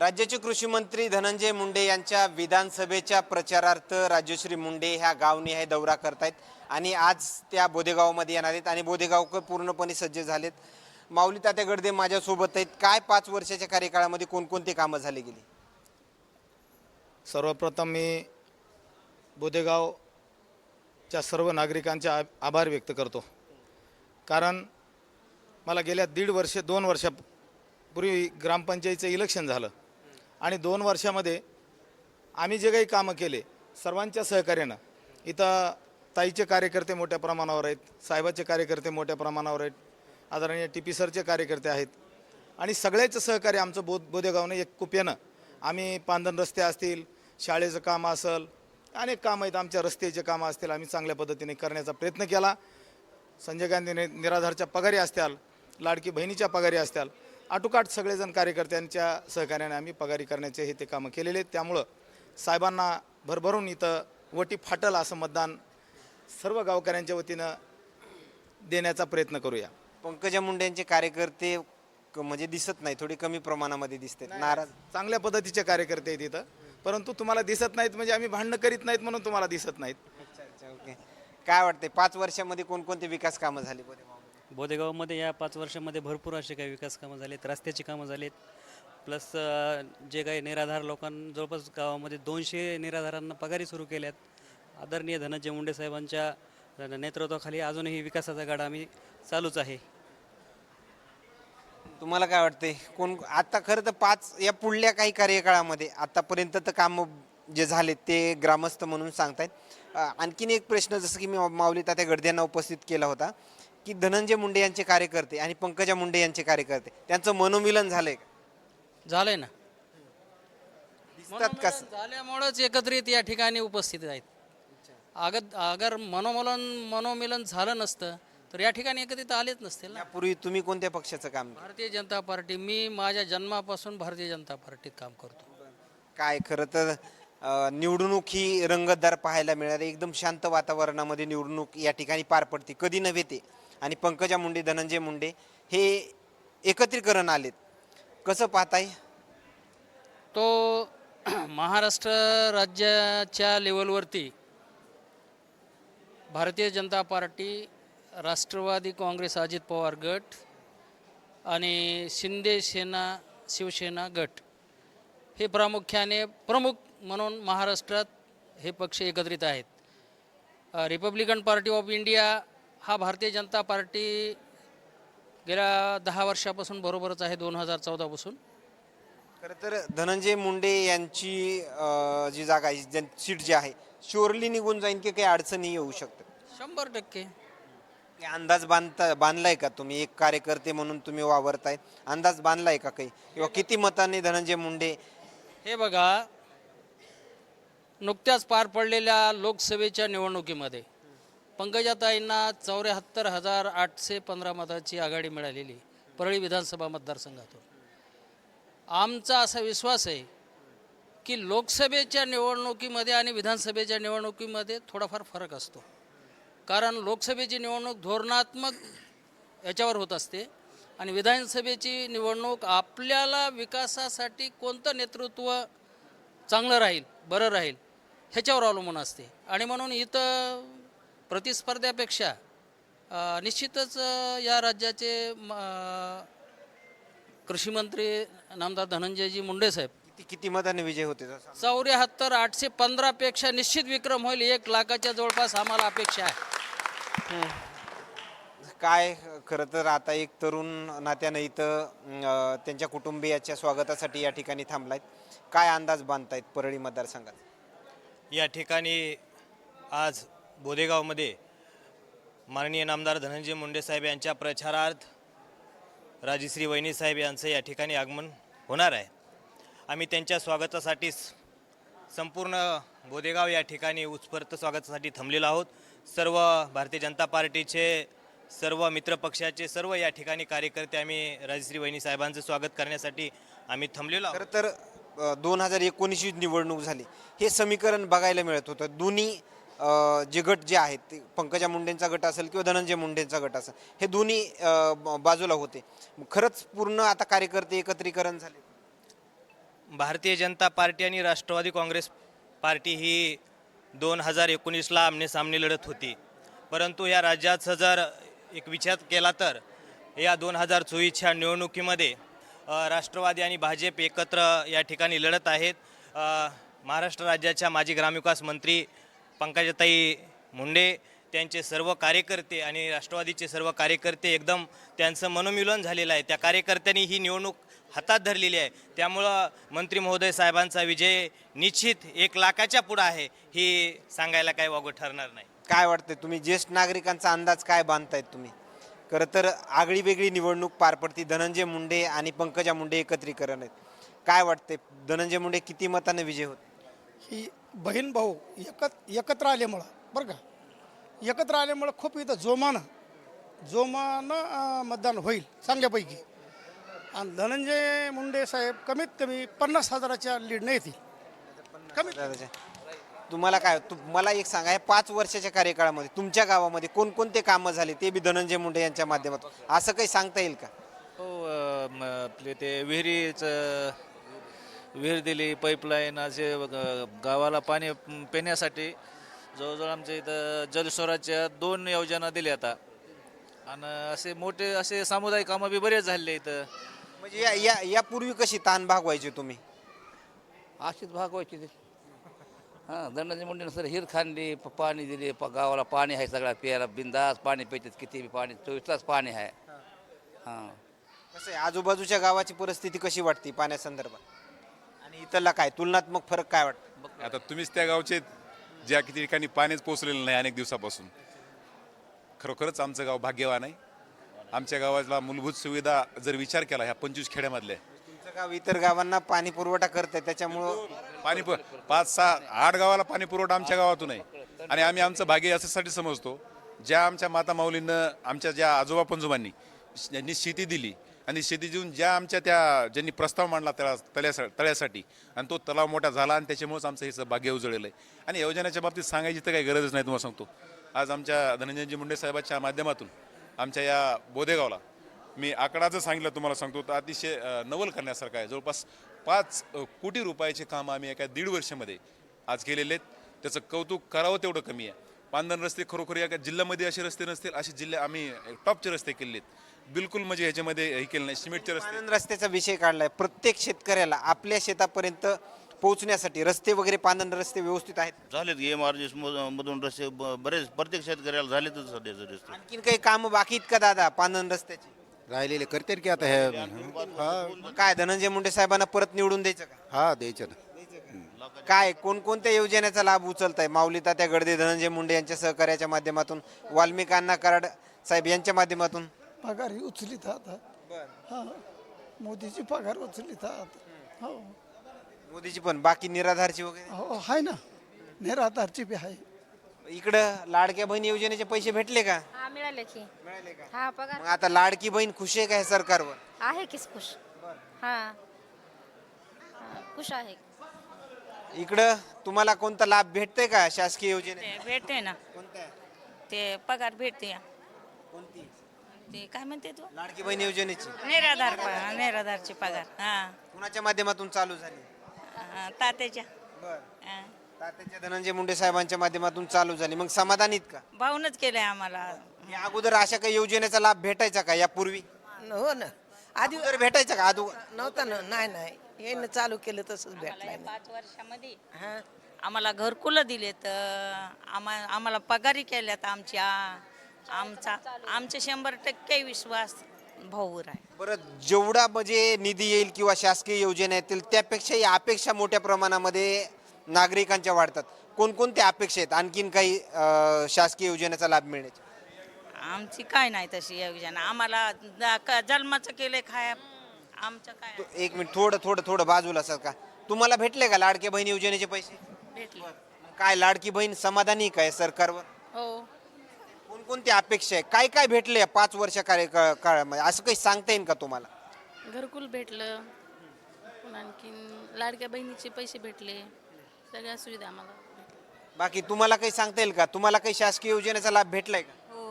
राज्याचे कृषी मंत्री धनंजय मुंडे यांच्या विधानसभेच्या प्रचारार्थ राजश्री मुंडे ह्या गावनिहाय दौरा करतायत. आणि आज त्या बोदेगावमध्ये येणार आहेत आणि बोदेगावकर पूर्णपणे सज्ज झालेत. माऊली तात्या गडदे माझ्यासोबत आहेत. काय पाच वर्षाच्या कार्यकाळामध्ये कोणकोणती कामं झाली गेली? सर्वप्रथम मी बोदेगावच्या सर्व नागरिकांचे आ आभार व्यक्त करतो. कारण मला गेल्या दीड वर्ष दोन वर्षापूर्वी ग्रामपंचायतीचं इलेक्शन झालं. आणि दोन वर्षामध्ये आम्ही जे काही कामं केले सर्वांच्या सहकार्यानं इथं ताईचे कार्यकर्ते मोठ्या प्रमाणावर आहेत साहेबाचे कार्यकर्ते मोठ्या प्रमाणावर आहेत आदरणीय टी पी सरचे कार्यकर्ते आहेत आणि सगळ्याचं सहकार्य आमचं बोध बोधेगावनं एक कुप्यानं. आम्ही पांधन रस्ते असतील शाळेचं काम असेल अनेक कामं आहेत आमच्या रस्त्याचे कामं असतील आम्ही चांगल्या पद्धतीने करण्याचा प्रयत्न केला. संजय गांधी निराधारच्या पगारी असत्याल लाडकी बहिणीच्या पगारी असत्याल आटोकाट सगळेजण कार्यकर्त्यांच्या सहकार्याने आम्ही पगारी करण्याचे हे ते कामं केलेले आहेत. त्यामुळं साहेबांना भरभरून इथं वटी फाटल असं मतदान सर्व गावकऱ्यांच्या वतीनं देण्याचा प्रयत्न करूया. पंकजा मुंडे यांचे कार्यकर्ते क- म्हणजे दिसत नाही थोडी कमी प्रमाणामध्ये दिसतात. नाराज. चांगल्या पद्धतीचे कार्यकर्ते आहेत इथं. परंतु तुम्हाला दिसत नाहीत म्हणजे आम्ही भांडणं करीत नाहीत म्हणून तुम्हाला दिसत नाहीत. अच्छा अच्छा ओके. काय वाटते पाच वर्षामध्ये कोणकोणते विकास कामं झाली? बोदेगावमध्ये बोदेगावमध्ये या पाच वर्षामध्ये भरपूर असे काही विकास कामं झालेत रस्त्याची कामं झालीत. प्लस जे काही निराधार लोकां जवळपास गावामध्ये दोनशे निराधारांना पगारी सुरू केल्यात. आदरणीय धनंजय मुंडे साहेबांच्या नेतृत्वाखाली अजूनही विकासाचा गाडा आम्ही चालूच आहे. तुम्हाला काय वाटते? कोण आता खरं तर पाच या पुढल्या काही कार्यकाळामध्ये आतापर्यंत तर काम जे झाले ते ग्रामस्थ म्हणून सांगतायत. आणखीन एक प्रश्न जसं की मी माऊली तात्या गडद्यांना उपस्थित केला होता. की धनंजय मुंडे यांचे कार्यकर्ते आणि पंकजा मुंडे यांचे कार्यकर्ते त्यांचं मनोमिलन झालंय का? झालंय ना. दिसतात झाल्यामुळंच एकत्रित या ठिकाणी उपस्थित आहेत. अगर अगर मनोमलन मनोमिलन झालं नसतं तर या ठिकाणी एकत्रित आलेच नसतील ना. यापूर्वी तुम्ही कोणत्या पक्षाचं काम केलं? भारतीय जनता पार्टी मी माझ्या जन्मापासून भारतीय जनता पार्टीत काम करतो. काय खरं तर अ, निवडणूक ही रंगतदार पाहायला मिळाली. एकदम शांत वातावरणामध्ये निवडणूक या ठिकाणी पार पडते. कधी नव्हे ते. आणि पंकजा मुंडे धनंजय मुंडे हे एकत्रीकरण आलेत. कसं पाहताय? तो महाराष्ट्र राज्याच्या लेवलवरती भारतीय जनता पार्टी राष्ट्रवादी काँग्रेस अजित पवार गट आणि शिंदे सेना शिवसेना गट हे प्रामुख्याने प्रमुख म्हणून महाराष्ट्रात हे पक्ष एकत्रित आहेत. रिपब्लिकन पार्टी ऑफ इंडिया हा भारतीय जनता पार्टी गेल्या दहा वर्षापासून बरोबरच आहे दोन हजार चौदापासून. खरं तर धनंजय मुंडे यांची अ, जी जागा आहे ज्यां- सीट जी आहे शोरली निघून जाईन की काही अडचणी येऊ शकतात? शंभर टक्के. काही अंदाज बांधता बांधलाय का तुम्ही? एक कार्यकर्ते म्हणून तुम्ही वावरताय. अंदाज बांधलाय का काही? किंवा किती मतांनी धनंजय मुंडे हे बघा नुकत्याच पार पडलेल्या लोकसभेच्या निवडणुकीमध्ये पंकजाताईंना चौऱ्याहत्तर हजार आठशे पंधरा मताची आघाडी मिळालेली परळी विधानसभा मतदारसंघातून. आमचा असा विश्वास आहे की लोकसभेच्या निवडणुकीमध्ये आणि विधानसभेच्या निवडणुकीमध्ये थोडाफार फरक असतो. कारण लोकसभेची निवडणूक धोरणात्मक याच्यावर होत असते आणि विधानसभेची निवडणूक आपल्याला विकासासाठी कोणतं नेतृत्व चांगलं राहील बरं राहील ह्याच्यावर अवलंबून असते. आणि म्हणून इथं प्रतिस्पर्ध्यापेक्षा निश्चितच या राज्याचे म, अ, कृषी मंत्री नामदार धनंजयजी मुंडे साहेब. किती किती मतांनी विजय होते चौऱ्याहत्तर आठशे पंधरापेक्षा निश्चित विक्रम होईल एक लाखाच्या जवळपास आम्हाला अपेक्षा आहे. काय खरं तर आता एक तरुण नात्यानं इथं त्यांच्या कुटुंबियाच्या स्वागतासाठी या ठिकाणी थांबलायत. काय अंदाज बांधतायत परळी मतदारसंघात? या ठिकाणी आज बोदेगावमध्ये माननीय नामदार धनंजय मुंडे साहेब यांच्या प्रचारार्थ राजश्री वैनी साहेब यांचं या ठिकाणी आगमन होणार आहे. आम्ही त्यांच्या स्वागतासाठी स- संपूर्ण बोदेगाव या ठिकाणी उत्स्फूर्त स्वागतासाठी थांबलेलो आहोत. सर्व भारतीय जनता पार्टीचे सर्व मित्रपक्षाचे सर्व या ठिकाणी कार्यकर्ते आम्ही राजश्री वहिनी साहेबांचं स्वागत करण्यासाठी आम्ही थांबलेलो आहोत. खरं तर दोन हजार एकोणीसची निवडणूक झाली. हे समीकरण बघायला मिळत होतं. दोन्ही जे गट जे आहेत ते पंकजा मुंडेंचा गट असेल किंवा धनंजय मुंडेंचा गट असेल हे दोन्ही ब- बाजूला होते. खरंच पूर्ण आता कार्यकर्ते एकत्रीकरण झाले. भारतीय जनता पार्टी आणि राष्ट्रवादी काँग्रेस पार्टी ही दोन हजार एकोणीसला आमनेसामने लढत होती. परंतु या राज्याचा जर एक विचार केला तर या दोन हजार चोवीसच्या निवडणुकीमध्ये राष्ट्रवादी आणि भाजप एकत्र या ठिकाणी लढत आहेत. महाराष्ट्र राज्याच्या माजी ग्रामविकास मंत्री पंकजाताई मुंडे त्यांचे सर्व कार्यकर्ते आणि राष्ट्रवादीचे सर्व कार्यकर्ते एकदम त्यांचं मनोमिलन झालेलं आहे. त्या कार्यकर्त्यांनी ही निवडणूक हातात धरलेली आहे. त्यामुळं मंत्री महोदय साहेबांचा विजय निश्चित एक लाखाच्या पुढं आहे ही सांगायला काय वागू ठरणार नाही. काय वाटतंय तुम्ही? ज्येष्ठ नागरिकांचा अंदाज काय बांधतायत तुम्ही? खरं तर आगळी वेगळी निवडणूक पार पडती. धनंजय मुंडे आणि पंकजा मुंडे एकत्रीकरण आहेत. काय वाटतंय? धनंजय मुंडे किती मताने विजय होत? ही बहीण भाऊ एकत एकत्र आल्यामुळं बरं का? एकत्र आल्यामुळं खूप इथं जोमानं जोमानं मतदान होईल चांगल्यापैकी. आणि धनंजय मुंडे साहेब कमीत कमी पन्नास हजाराच्या लीडने येतील. कमीत तुम्हाला काय तु- मला एक सांगा या पाच वर्षाच्या कार्यकाळामध्ये तुमच्या गावामध्ये कोणकोणते कामं झाले ते बी धनंजय मुंडे यांच्या माध्यमातून? असं काही सांगता येईल का? हो आपले ते विहिरीचं विहीर दिली पाईपलाईन असे गावाला पाणी पिण्यासाठी जवळजवळ आमच्या इथं जलस्वराच्या दोन योजना दिल्या आता. आणि असे मोठे असे सामुदायिक कामं बी बरेच झाले इथं म्हणजे या या यापूर्वी कशी ताण भागवायची तुम्ही? अशीच भागवायची ते. हां धनंजय मुंडेनं सर हिर खांदली प- पाणी दिले प गावाला पाणी आहे सगळ्या प्यायला बिंदास पाणी प्यायतात किती बी पाणी चोवीस तास पाणी आहे. हां. कसं आहे आजूबाजूच्या गावाची परिस्थिती कशी वाटते पाण्यासंदर्भात? आणि इथला काय? तुलनात्मक फरक काय वाटतं? आता तुम्हीच त्या गावचे ज्या किती ठिकाणी पाणीच पोचलेलं नाही अनेक दिवसापासून. खरोखरच आमचं गाव भाग्यवान आहे. आमच्या गावाला मूलभूत सुविधा जर विचार केला ह्या पंचवीस खेड्यामधल्या. तुमचं गाव इतर गावांना पाणी पुरवठा करतंय त्याच्यामुळं पाणी प पाच सहा आठ गावाला पाणी पुरवठा आमच्या गावातून आहे. आणि आम्ही आमचं भाग्य याच्यासाठी समजतो. ज्या आमच्या माता माऊलींनं आमच्या ज्या आजोबा पंजोबांनी ज्यांनी शेती दिली आणि शेती देऊन ज्या आमच्या त्या ज्यांनी प्रस्ताव मांडला त्या तळ्यासा तळ्यासाठी आणि तो तलाव मोठा झाला आणि त्याच्यामुळेच आमचं हे भाग्य उजळलेलं आहे. आणि योजनेच्या बाबतीत सांगायची तर काही गरजच नाही तुम्हाला सांगतो. आज आमच्या धनंजयजी मुंडे साहेबाच्या माध्यमातून आमच्या या बोदेगावला मी आकडा जर सांगितलं तुम्हाला सांगतो तर अतिशय नवल करण्यासारखं आहे. जवळपास पाच कोटी रुपयाचे काम आम्ही एका दीड वर्षामध्ये आज केलेले आहेत. त्याचं कौतुक करावं तेवढं कमी आहे. पांधन रस्ते खरोखर या जिल्ह्यामध्ये असे रस्ते नसतील असे जिल्हे आम्ही टॉपचे रस्ते केलेले आहेत. बिलकुल म्हणजे ह्याच्यामध्ये हे केलं नाही. सिमेंटचे रस्ते. रस्त्याचा विषय काढलाय. प्रत्येक शेतकऱ्याला आपल्या शेतापर्यंत पोहोचण्यासाठी रस्ते वगैरे पांदन रस्ते व्यवस्थित आहेत. झालेत एम आर मधून रस्ते ब- बरेच प्रत्येक शेतकऱ्याला झालेतच सध्याचे रस्ते. आणखीन काही कामं बाकी आहेत का दादा पांदन रस्त्याची? राहिलेले करते की आता हे हा. काय धनंजय मुंडे साहेबांना परत निवडून द्यायचं का? हा द्यायचं ना. काय कोणकोणत्या योजनेचा लाभ उचलताय? माऊली तात्या गडदे धनंजय मुंडे यांच्या सहकार्याच्या माध्यमातून वाल्मिक अण्णा कराड साहेब यांच्या माध्यमातून? पगार ही उचलीत आता हां मोदीची पगार उचलीत आता हो. मोदीची पण बाकी निराधारची वगैरे? हो आहे ना. निराधारची बी आहे. इकडं लाडक्या बहीण योजनेचे पैसे भेटले का? हा मिळाले की. मिळाले का? हा पगार मग आता लाडकी बहीण खुश आहे का या सरकारवर? आहे की खुश. हा. हा, खुश आहे. इकडं तुम्हाला कोणता लाभ भेटतोय का शासकीय योजने भेटते ना. कोणत्या ते पगार भेटते कोणती? ते काय म्हणते तू? लाडकी बहीण योजनेची. निराधार प- निराधारची पगार. हा. कुणाच्या माध्यमातून चालू झाली? हा, तात्याच्या. बर. हा. तात्याच्या धनंजय मुंडे साहेबांच्या माध्यमातून चालू झाली. मग समाधानीत का? भाऊनच केलंय आम्हाला. या अगोदर अशा काही योजनेचा लाभ भेटायचा का यापूर्वी? हो ना. आधी अगोदर भेटायचा का? आदू नव्हतं ना. नाही नाही. यानं चालू केलं तसंच भेटलंय ना. पाच वर्षामध्ये हा. आम्हाला घरकुलं दिलेत. आम्हा आम्हाला पगारी केल्यात आमच्या. आमचा आमचे शंभर टक्के विश्वास भाऊवर आहे परत जेवढा म्हणजे निधी येईल किंवा शासकीय योजना येतील त्यापेक्षाही अपेक्षा मोठ्या प्रमाणामध्ये नागरिकांच्या वाढतात. कोणकोणत्या अपेक्षा आहेत? आणखीन काही अं, शासकीय योजनेचा लाभ मिळण्याचे? आमची काय नाही तशी योजना. आम्हाला क- जन्माचं केलंय खाया आमचं काय? तो एक मिनिट थोडं थोडं थोडं बाजूला सर का? तुम्हाला भेटले का लाडके बहीण योजनेचे पैसे? भेटले. काय लाडकी बहीण समाधानी आहे काय सरकारवर? हो. कोणकोणती अपेक्षा आहे? काय काय भेटले पाच वर्ष कार्य का- काळामध्ये? असं काही सांगता येईल का तुम्हाला? घरकुल भेटलं. पुन्हा आणखीन लाडक्या बहिणीचे पैसे भेटले. सगळ्या सुविधा आम्हाला बाकी तुम्हाला काही सांगता येईल का? तुम्हाला काही शासकीय योजनेचा लाभ भेटलाय का? हो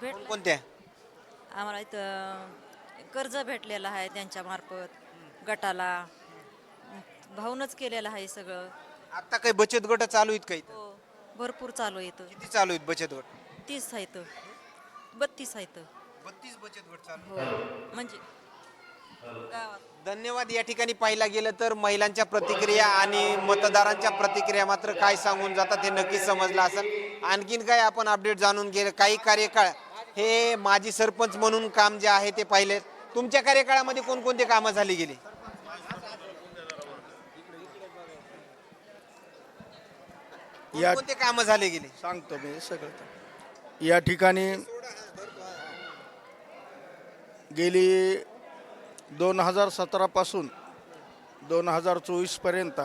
भेटलं. कोणत्या आम्हाला इथं कर्ज भेटलेलं आहे त्यांच्या मार्फत गटाला. भाऊनच केलेलं आहे सगळं. आता काही बचत गट चालू आहेत काही हो भरपूर चालू किती चालू आहेत बचत गट? तीस आहेत बत्तीस आहेत बत्तीस बचत गट चालू. हो. म्हणजे गावात. धन्यवाद. या ठिकाणी पाहिला गेलं तर महिलांच्या प्रतिक्रिया आणि मतदारांच्या प्रतिक्रिया मात्र काय सांगून जातात हे नक्कीच समजलं असेल. आणखीन काय आपण अपडेट जाणून गेले काही कार्यकाळ हे माजी सरपंच म्हणून काम जे आहे ते पाहिले. तुमच्या कार्यकाळामध्ये कोणकोणते कामं झाली गेली? या कोणते कामं झाले गेले? सांगतो मी सगळं. या ठिकाणी गेली दोन हजार सतरापासून दोन हजार चोवीसपर्यंत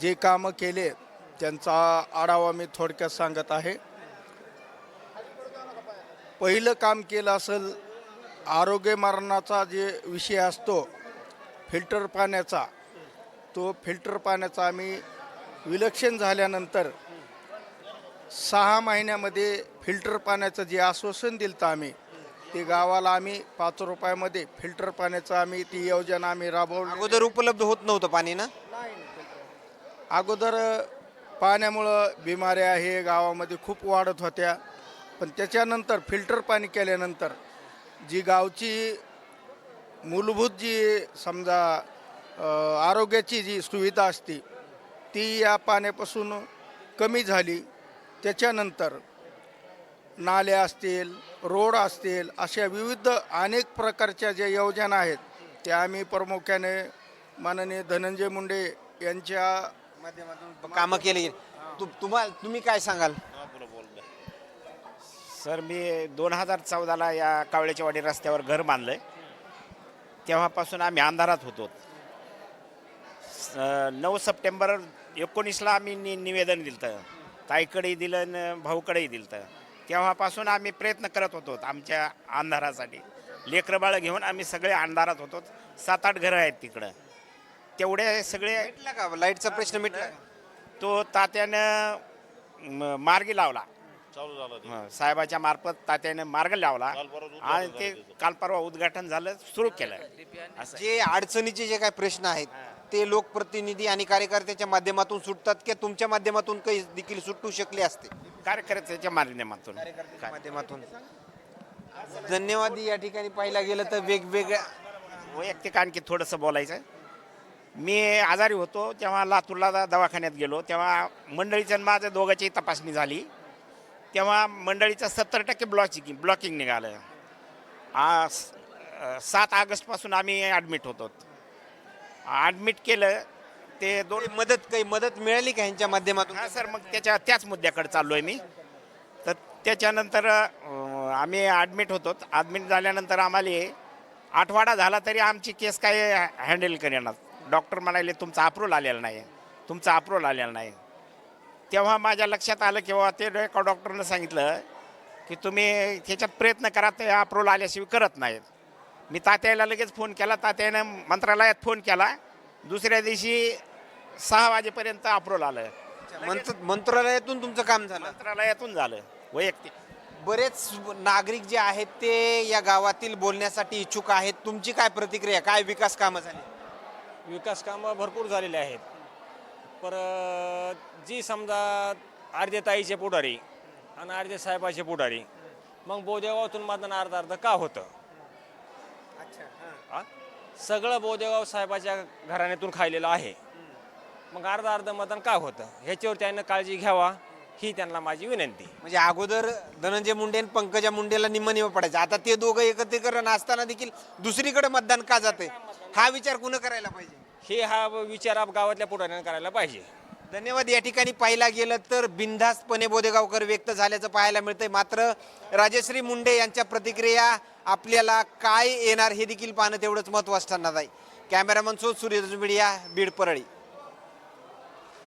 जे कामं केले त्यांचा आढावा मी थोडक्यात सांगत आहे. पहिलं काम केलं असेल आरोग्य मरणाचा जे विषय असतो फिल्टर पाण्याचा तो फिल्टर पाण्याचा आम्ही विलक्षण झाल्यानंतर सहा महिन्यामध्ये फिल्टर पाण्याचं जे आश्वासन दिलं होतं आम्ही ते गावाला आम्ही पाच रुपयामध्ये फिल्टर पाण्याचं आम्ही ती योजना आम्ही राबवली. अगोदर उपलब्ध होत नव्हतं पाणी ना? अगोदर पाण्यामुळं बिमाऱ्या हे गावामध्ये खूप वाढत होत्या. पण त्याच्यानंतर फिल्टर पाणी केल्यानंतर जी गावची मूलभूत जी समजा अ, आरोग्याची जी सुविधा असते ती या पाण्यापासून कमी झाली. त्याच्यानंतर नाल्या असतील रोड असतील अशा विविध अनेक प्रकारच्या ज्या योजना आहेत त्या आम्ही प्रामुख्याने माननीय धनंजय मुंडे यांच्या माध्यमातून कामं केली. तु- तुम्हाला तुम्ही काय सांगाल? सर मी दोन हजार चौदाला या कावळ्याच्या वाडी रस्त्यावर घर बांधलं तेव्हापासून आम्ही अंधारात होतो. नऊ सप्टेंबर एकोणीसला आम्ही नि निवेदन दिलं ताईकडेही दिलं न भाऊकडेही दिलं तेव्हापासून आम्ही प्रयत्न करत होतो आमच्या अंधारासाठी. लेकरं बाळं घेऊन आम्ही सगळे अंधारात होतो. सात आठ घरं आहेत तिकडं. तेवढे सगळे मिटला का? लाईटचा प्रश्न मिटला? तो तात्यानं म- मार्गी लावला. चालू झालं ते. हं, साहेबाच्या मार्फत तात्याने मार्ग लावला काल परवा उद्घाटन आणि ते. काल परवा उद्घाटन झालं सुरू केलं. असं जे अडचणीचे जे काही प्रश्न आहेत ते लोकप्रतिनिधी आणि कार्यकर्त्याच्या माध्यमातून सुटतात की तुमच्या माध्यमातून काही देखील सुटू शकले असते? कार्यकर्त्याच्या माध्यमातून. कार्यकर्त्याच्या माध्यमातून. धन्यवाद. या ठिकाणी पाहिला गेलं तर वेगवेगळ्या वैयक्तिक आणखी थोडंसं बोलायचं मी आजारी होतो तेव्हा लातूरला दा- दवाखान्यात गेलो. तेव्हा मंडळीचं आणि माझं दोघांची तपासणी झाली. तेव्हा मंडळीचं सत्तर टक्के ब्लॉकिंग ब्लॉकिंग निघालं. आ, स- अ, सात ऑगस्टपासून आम्ही ॲडमिट होतो. ॲडमिट केलं ते दोन मदत काही मदत मिळाली का ह्यांच्या माध्यमातून? हा सर मग त्याच्या त्याच मुद्द्याकडे चाललो आहे मी. तर त्याच्यानंतर अं, आम्ही ॲडमिट होतो. ॲडमिट झाल्यानंतर आम्हाला आठवडा झाला तरी आमची केस काय हँडल करेना डॉक्टर म्हणाले तुमचा अप्रूव्हल आलेला नाही तुमचा अप्रूव्हल आलेला नाही तेव्हा माझ्या लक्षात आलं किंवा ते एका डॉक्टरनं सांगितलं की तुम्ही त्याच्यात प्रयत्न करा ते अप्रूव्हल आल्याशिवाय करत नाहीत. मी तात्याला लगेच फोन केला. तात्यानं मंत्रालयात फोन केला. दुसऱ्या दिवशी सहा वाजेपर्यंत अप्रूव्हल आलं. मंत्र- मंत्रालयातून तुमचं काम झालं? मंत्रालयातून झालं वैयक्तिक. बरेच नागरिक जे आहेत ते या गावातील बोलण्यासाठी इच्छुक आहेत. तुमची काय प्रतिक्रिया? काय विकास कामं झाली? विकास कामं भरपूर झालेले आहेत. पर जी समजा अर्धे ताईचे पुढारी आणि अर्धे साहेबाचे पुढारी मग बोदेगावातून मतदान अर्ध अर्ध का होतं? सगळं बोदेगाव साहेबाच्या घराण्यातून खायलेलं आहे. मग अर्ध अर्ध मतदान का होतं? ह्याच्यावर त्यानं काळजी घ्यावा ही त्यांना माझी विनंती. म्हणजे अगोदर धनंजय मुंडे आणि पंकजा मुंडेला निम्म निम्म पडायचं. आता ते दोघं एकत्रीकरण असताना देखील दुसरीकडे मतदान का जाते हा विचार कुणं करायला पाहिजे? हे हा विचार आप गावातल्या पुढाऱ्यानं करायला पाहिजे. धन्यवाद. या ठिकाणी पाहिला गेलं तर बिनधास्तपणे बोदेगावकर व्यक्त झाल्याचं पाहायला मिळतंय. मात्र राजश्री मुंडे यांच्या प्रतिक्रिया आपल्याला काय येणार हे देखील पाहणं तेवढंच महत्त्वाचं ठरणार आहे. Cameraman so Surya media Beed Parli.